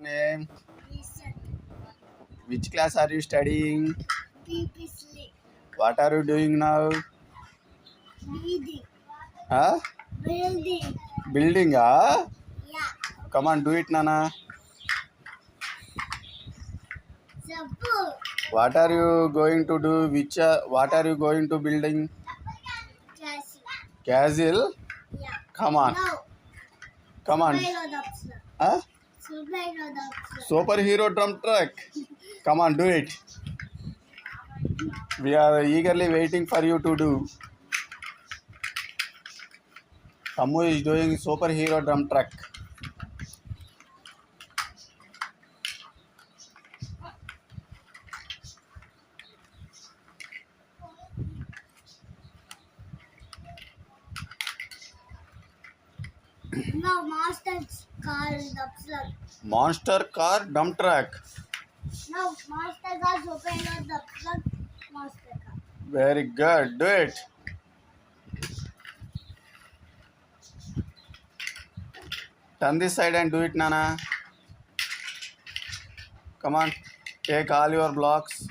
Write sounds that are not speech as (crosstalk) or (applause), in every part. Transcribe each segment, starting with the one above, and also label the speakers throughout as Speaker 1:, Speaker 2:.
Speaker 1: name?
Speaker 2: Reason.
Speaker 1: Which class are you studying?
Speaker 2: Previously.
Speaker 1: What are you doing now?
Speaker 2: Building.
Speaker 1: Huh?
Speaker 2: Building.
Speaker 1: Building, ah?
Speaker 2: Yeah.
Speaker 1: Come on, do it, Nana.
Speaker 2: Sabur.
Speaker 1: What are you going to do? Which uh, what are you going to building?
Speaker 2: Castle.
Speaker 1: Castle?
Speaker 2: Yeah.
Speaker 1: Come on.
Speaker 2: No.
Speaker 1: Come on. Huh?
Speaker 2: Superhero
Speaker 1: drum truck. Come on, do it. We are eagerly waiting for you to do. Sammu is doing superhero drum truck.
Speaker 2: No, monster's car is upslope.
Speaker 1: Monster car dump truck.
Speaker 2: No, monster car is open or the plug monster car.
Speaker 1: Very good. Do it. Turn this side and do it, Nana. Come on. Take all your blocks.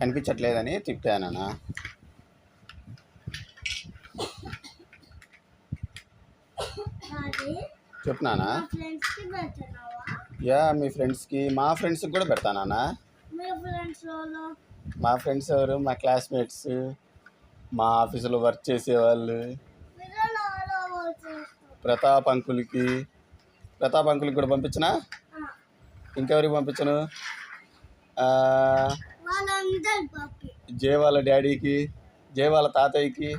Speaker 1: కనిపించట్లేదని
Speaker 2: తిప్పానా
Speaker 1: చెప్తున్నానా యా మీ ఫ్రెండ్స్కి మా ఫ్రెండ్స్కి కూడా పెడతానా
Speaker 2: మా ఫ్రెండ్స్
Speaker 1: ఎవరు మా క్లాస్మేట్స్ మా ఆఫీసులో వర్క్ చేసేవాళ్ళు ప్రతాప్ అంకుల్కి ప్రతాప్ అంకుల్కి కూడా పంపించినా ఇంకెవరికి పంపించను జై వాళ్ళ డాడీకి జై వాళ్ళ తాతయ్యకి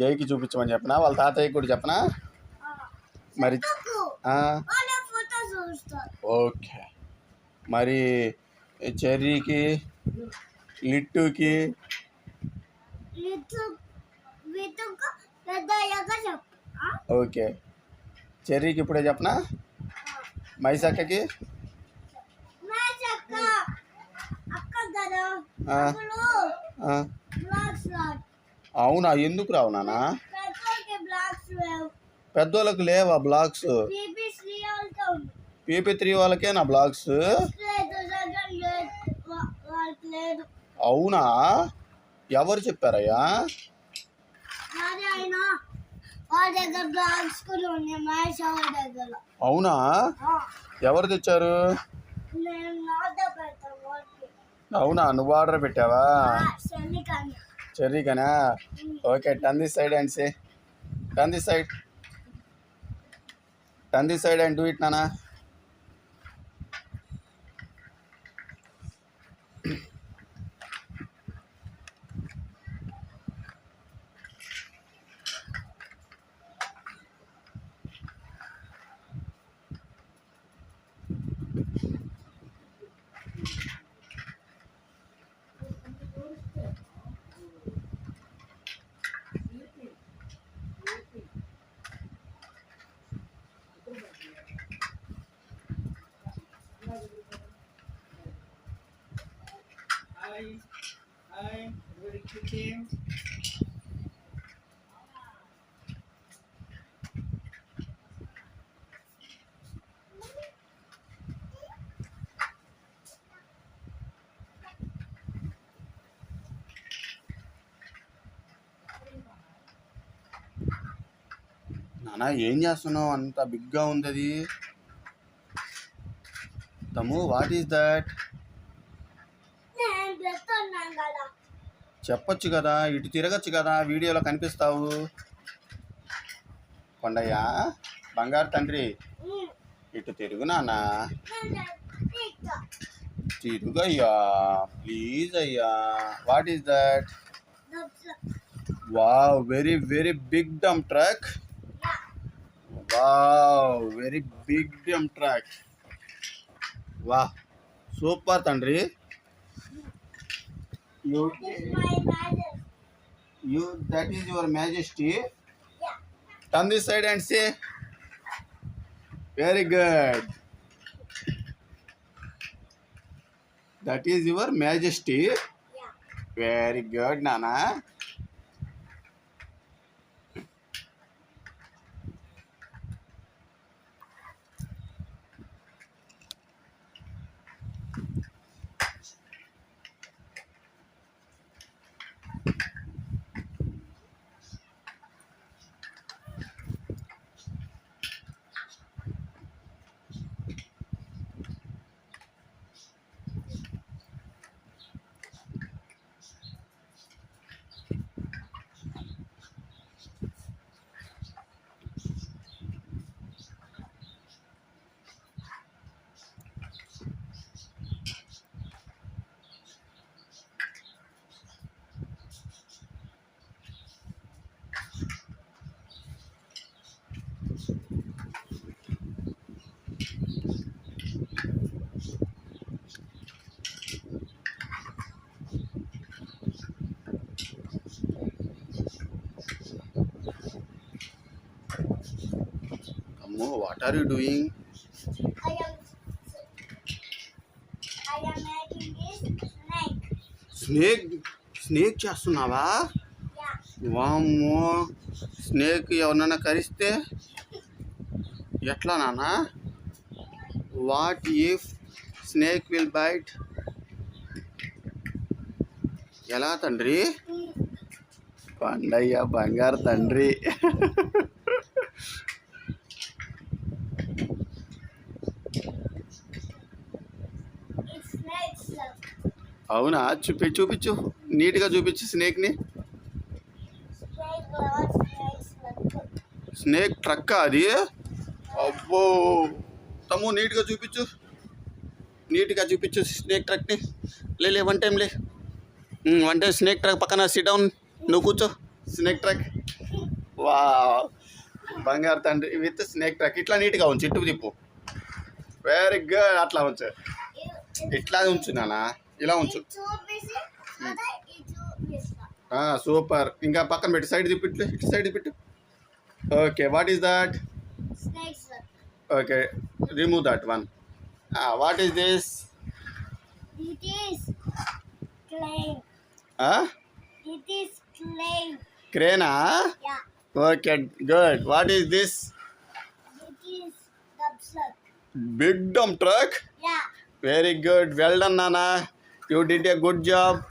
Speaker 2: జైకి
Speaker 1: చూపించమని చెప్పనా వాళ్ళ తాతయ్య కూడా చెప్పనా మరి ఓకే మరి చెర్రీకి లిట్టుకి ఓకే చెర్రీకి ఇప్పుడే చెప్పనా మైసక్కకి అవునా ఎందుకు రావు నానా
Speaker 2: పెద్దోళ్ళకి లేవా
Speaker 1: బ్లాగ్స్ పీపీ త్రీ వాళ్ళకే నా బ్లాగ్స్ అవునా ఎవరు చెప్పారయ్యా అవునా ఎవరు తెచ్చారు అవునా నువ్వు ఆర్డర్ పెట్టావా చెర్రీకనా okay turn the side and say turn the side turn the side and do it నానా నానా ఏం చేస్తున్నావు అంత బిగ్గా ఉంది అది తము వాట్ ఈస్ దట్ చెప్పొచ్చు కదా ఇటు తిరగచ్చు కదా వీడియోలో కనిపిస్తావు కొండయ్య బంగారు తండ్రి ఇటు తిరుగు
Speaker 2: నానా
Speaker 1: తిరుగయ్యా ప్లీజ్ అయ్యా what is that wow very very big dump truck wow very big dump truck
Speaker 2: वाह
Speaker 1: super तंड्री you you that
Speaker 2: is
Speaker 1: your majesty तंदी said and say very good that is your
Speaker 2: majesty
Speaker 1: very good नाना అమ్మో what are you doing snake snake చేస్తున్నావా వామ్మో snake ఎవరినైనా కరిస్తే ఎట్లా నానా what if snake will bite ఎలా తండ్రి
Speaker 2: hmm.
Speaker 1: పండయ్య బంగారు తండ్రి అవునా చూపి చూపించు నీట్గా చూపించు స్నేక్ని స్నేక్ ట్రక్ అది అబ్బో తమ్ము నీట్గా చూపించు నీట్గా చూపించు స్నేక్ ట్రక్ని లేలే వన్ టైం లే వన్ టైం స్నేక్ ట్రక్ పక్కన సిట్ డౌన్ నువ్వు కూర్చో స్నేక్ ట్రక్ వా బంగారు తండ్రి విత్ స్నేక్ ట్రక్ ఇట్లా నీట్గా ఉంచు ఇటు తిప్పు వెరీ గుడ్ అట్లా ఉంచు ఇట్లా ఉంచు నానా ఇలా ఉంచు సూపర్ ఇంకా పక్కన పెట్టు సైడ్ చూపిట్లు ఇటు side చూపిట్టు okay what is that okay remove that one what is this క్రేనా okay good what is this big dump truck very good well done నానా You did a good job.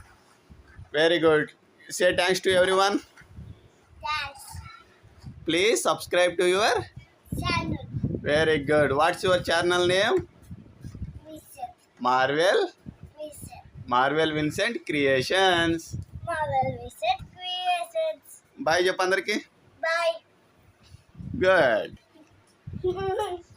Speaker 1: Very good. Say thanks to everyone.
Speaker 2: Yes.
Speaker 1: Please subscribe to your
Speaker 2: channel.
Speaker 1: Very good. What's
Speaker 2: your
Speaker 1: channel
Speaker 2: name?
Speaker 1: Vincent. Marvel. Vincent.
Speaker 2: Marvel Vincent Creations.
Speaker 1: Marvel Vincent Creations.
Speaker 2: Bye,
Speaker 1: Japandar
Speaker 2: Bye. Good. (laughs)